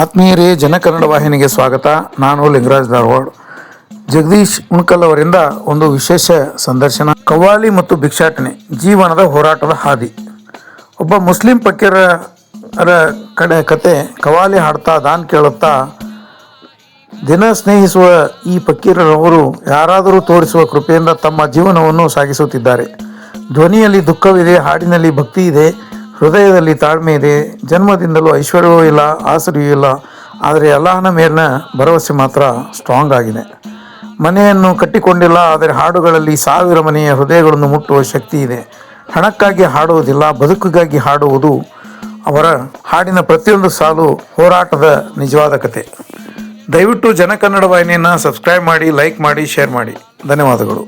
ಆತ್ಮೀಯರೇ ಜನಕನ್ನಡ ವಾಹಿನಿಗೆ ಸ್ವಾಗತ. ನಾನು ಲಿಂಗರಾಜ್ ಧಾರವಾಡ್. ಜಗದೀಶ್ ಉಣ್ಕಲ್ ಅವರಿಂದ ಒಂದು ವಿಶೇಷ ಸಂದರ್ಶನ. ಕವ್ವಾಲಿ ಮತ್ತು ಭಿಕ್ಷಾಟನೆ, ಜೀವನದ ಹೋರಾಟದ ಹಾದಿ. ಒಬ್ಬ ಮುಸ್ಲಿಂ ಪಕ್ಕೀರರ ಕಡೆ ಕತೆ ಕವಾಲಿ ಹಾಡ್ತಾ, ದಾನ್ ಕೇಳುತ್ತಾ, ದಿನ ಸ್ನೇಹಿಸುವ ಈ ಪಕ್ಕೀರರವರು ಯಾರಾದರೂ ತೋರಿಸುವ ಕೃಪೆಯಿಂದ ತಮ್ಮ ಜೀವನವನ್ನು ಸಾಗಿಸುತ್ತಿದ್ದಾರೆ. ಧ್ವನಿಯಲ್ಲಿ ದುಃಖವಿದೆ, ಹಾಡಿನಲ್ಲಿ ಭಕ್ತಿ ಇದೆ ಹೃದಯದಲ್ಲಿ ತಾಳ್ಮೆ ಇದೆ, ಜನ್ಮದಿಂದಲೂ ಐಶ್ವರ್ಯವೂ ಇಲ್ಲ, ಆಸರೆಯೂ ಇಲ್ಲ, ಆದರೆ ಅಲ್ಲಾಹನ ಮೇಲಿನ ಭರವಸೆ ಮಾತ್ರ ಸ್ಟ್ರಾಂಗ್ ಆಗಿದೆ. ಮನೆಯನ್ನು ಕಟ್ಟಿಕೊಂಡಿಲ್ಲ, ಆದರೆ ಹಾಡುಗಳಲ್ಲಿ ಸಾವಿರ ಮನೆಯ ಹೃದಯಗಳನ್ನು ಮುಟ್ಟುವ ಶಕ್ತಿ ಇದೆ. ಹಣಕ್ಕಾಗಿ ಹಾಡುವುದಿಲ್ಲ, ಬದುಕಿಗಾಗಿ ಹಾಡುವುದು ಅವರ ಹಾಡಿನ ಪ್ರತಿಯೊಂದು ಸಾಲು ಹೋರಾಟದ ನಿಜವಾದ ಕತೆ. ದಯವಿಟ್ಟು ಜನಕನ್ನಡ ವಾಹಿನಿಯನ್ನು ಸಬ್ಸ್ಕ್ರೈಬ್ ಮಾಡಿ ಲೈಕ್ ಮಾಡಿ ಶೇರ್ ಮಾಡಿ. ಧನ್ಯವಾದಗಳು.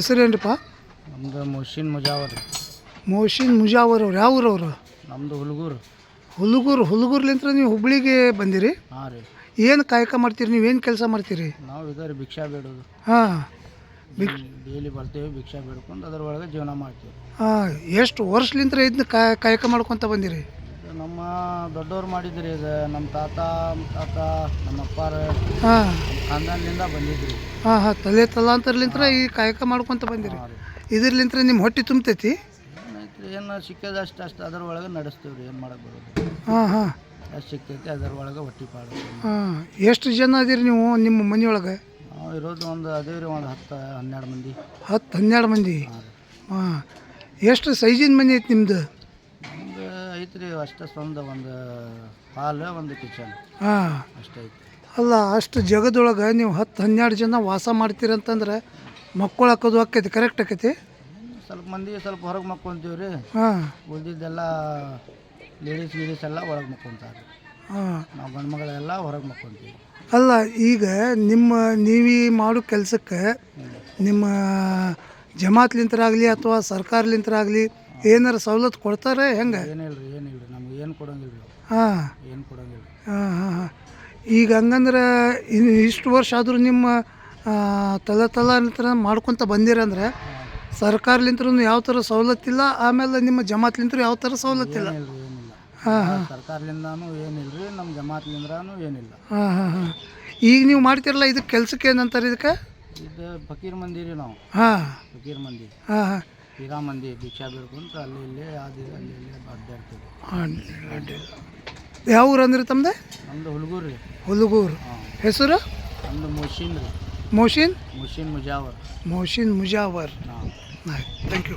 ಹೆಸರೇನ್ರಿಪ್ಪ? ನಮ್ದು ಮೋಶಿನ್ ಮುಜಾವರ್. ಮೋಶಿನ್ ಮುಜಾವರ್ ಅವ್ರು. ಯಾವ ಊರವ್ರು? ನಮ್ದು ಹುಲ್ಗೂರು. ಹುಲಗೂರು ಹುಲ್ಗೂರ್ಲಿಂತ್ರ ನೀವು ಹುಬ್ಳಿಗೆ ಬಂದಿರಿ? ಹಾಂ ರೀ. ಏನು ಕಾಯಕ ಮಾಡ್ತೀರಿ? ನೀವು ಏನು ಕೆಲಸ ಮಾಡ್ತೀರಿ? ನಾವು ಇದರ ಭಿಕ್ಷಾ ಬೇಡೋದು. ಹಾಂ. ಡೈಲಿ ಬರ್ತೇವೆ ಭಿಕ್ಷಾ ಬೇಡ್ಕೊಂಡು ಅದರೊಳಗೆ ಜೀವನ ಮಾಡ್ತೀವಿ. ಹಾಂ ಎಷ್ಟು ವರ್ಷಲಿಂತ್ರ ಇದನ್ನ ಕಾಯ ಕಾಯಕ ಮಾಡ್ಕೊತ ಬಂದಿರಿ? ಇದು ದೊಡ್ಡವ್ರು ಮಾಡಿದ್ರಿ ಇದು ನಮ್ಮ ತಾತ ತಾತ ನಮ್ಮ ಅಪ್ಪಾರ ಹಾಂ. ಖಾನ್ದಾನ್ಲಿಂದ ಬಂದಿದ್ರಿ. ಹಾಂ ಹಾಂ ತಲೆ ತಲಾಂತರ್ಲಿಂತ್ರ ಈ ಕಾಯಕ ಮಾಡ್ಕೊತ ಬಂದಿರಿ. ಇದ್ರಲಿಂತ್ರ ನಿಮ್ಮ ಹೊಟ್ಟೆ ತುಂಬತೈತಿ? ಏನೈತ್ರಿ ಏನು ಸಿಕ್ಕದಷ್ಟು ಅಷ್ಟು ಅದರೊಳಗೆ ನಡೆಸ್ತೀವಿ ರೀ ಏನು ಮಾಡಕ್ಕೆ ಬರೋದು. ಹಾಂ ಹಾಂ. ಅಷ್ಟು ಸಿಕ್ತೈತಿ ಅದರೊಳಗೆ ಹೊಟ್ಟಿ ಪಾಡು. ಹಾಂ ಎಷ್ಟು ಜನ ಅದೀರಿ ನೀವು ನಿಮ್ಮ ಮನೆಯೊಳಗೆ? ನಾವು ಇರೋದು ಒಂದು ಅದೇ ರೀ ಒಂದು ಹತ್ತು ಹನ್ನೆರಡು ಮಂದಿ. ಹತ್ತು ಹನ್ನೆರಡು ಮಂದಿ? ಹಾಂ ಎಷ್ಟು ಸೈಜಿನ ಮನೆ ಐತಿ ನಿಮ್ಮದು ನಮ್ದು? ಐತ್ರಿ ಅಷ್ಟೇ ಸ್ವಂತ ಒಂದು ಹಾಲ್ ಒಂದು ಕಿಚನ್. ಹಾಂ. ಅಷ್ಟೇ ಐತಿ. ಅಲ್ಲ ಅಷ್ಟು ಜಗದೊಳಗೆ ನೀವು ಹತ್ತು ಹನ್ನೆರಡು ಜನ ವಾಸ ಮಾಡ್ತೀರಂತಂದ್ರೆ ಮಕ್ಕಳು ಹಾಕೋದು ಆಕೈತಿ ಕರೆಕ್ಟ್ ಆಕೈತಿ? ಸ್ವಲ್ಪ ಮಂದಿ ಸ್ವಲ್ಪ ಹೊರಗೆ ಮಕ್ಕೊಂತೀವಿ ರೀ. ಹಾಂ. ಉಳಿದಿದ್ದೆಲ್ಲ ಲೇಡೀಸ್ ಗೀಡೀಸ್ ಎಲ್ಲ ಒಳಗೆ ಮಕ್ಕೊಂತಾರೆ. ಹಾಂ. ನಾವು ಗಂಡು ಮಗಳೆಲ್ಲ ಹೊರಗೆ ಮಕ್ಕೊಂತೀವಿ. ಅಲ್ಲ ಈಗ ನಿಮ್ಮ ನೀವೀ ಮಾಡೋ ಕೆಲಸಕ್ಕೆ ನಿಮ್ಮ ಜಮಾತ್ಲಿಂತರಾಗಲಿ ಅಥವಾ ಸರ್ಕಾರಲಿಂತರಾಗಲಿ ಏನಾರ ಸವಲತ್ತು ಕೊಡ್ತಾರೆ ಹೆಂಗೆ? ಏನಿಲ್ಲ ರೀ ಏನಿಲ್ಲ ರೀ ನಮ್ಗೆ ಏನು ಕೊಡಂಗಿಲ್ಲ ರೀ ಹಾಂ. ಏನು ಕೊಡಂಗಿಲ್ಲ ರೀ ಹಾಂ ಹಾಂ ಹಾಂ. ಈಗ ಹಂಗಂದ್ರೆ ಇನ್ನು ಇಷ್ಟು ವರ್ಷ ಆದರೂ ನಿಮ್ಮ ಆ, ತಲೆ ತಲಾಂತರ ಮಾಡ್ಕೊತ ಬಂದಿರಂದ್ರೆ ಸರ್ಕಾರಲಿಂತ್ರೂ ಯಾವ ಥರ ಸವಲತ್ತಿಲ್ಲ ಆಮೇಲೆ ನಿಮ್ಮ ಜಮಾತ್ಲಿಂತ್ರ ಯಾವ ಥರ ಸವಲತ್ತಿಲ್ಲ? ಏನಿಲ್ಲ ಏನಿಲ್ಲ. ಹಾಂ ಹಾಂ. ಸರ್ಕಾರದಿಂದನೂ ಏನಿಲ್ಲ ರೀ ನಮ್ಮ ಜಮಾತ್ಲಿಂದ್ರೂ ಏನಿಲ್ಲ. ಹಾಂ ಹಾಂ ಹಾಂ. ಈಗ ನೀವು ಮಾಡ್ತಿರಲ್ಲ ಇದಕ್ಕೆ ಕೆಲ್ಸಕ್ಕೆ ಏನಂತಾರೆ ಇದಕ್ಕೆ? ಇದು ಫಕೀರ್ ಮಂದಿ ರೀ ನಾವು. ಹಾಂ. ಫಕೀರ್ ಮಂದಿ. ಹಾಂ ಹಾಂ. ತೀರಾ ಮಂದಿ ಭಿಕ್ಷಾ ಬೇಡ್ಕೊಂತ ಅಲ್ಲಿ ಇಲ್ಲಿ ಅದು ಅಲ್ಲಿ ಇಲ್ಲಿ ಅಡ್ಡಾಡ್ತೀವಿ ಯಾವ ಊರು ಅಂದ್ರೆ ತಮ್ಮದೇ ನಮ್ದು ಹುಡುಗರು ರೀ. ಹುಲಗೂರು. ಹಾಂ. ಹೆಸರು? ನಮ್ದು ಮುಷಿನ್ ರೀ. ಮೋಶಿನ್ ಮುಷಿನ್ ಮುಜಾವರ್. ಮೋಶಿನ್ ಮುಜಾವರ್. ಹಾಂ. Thank you.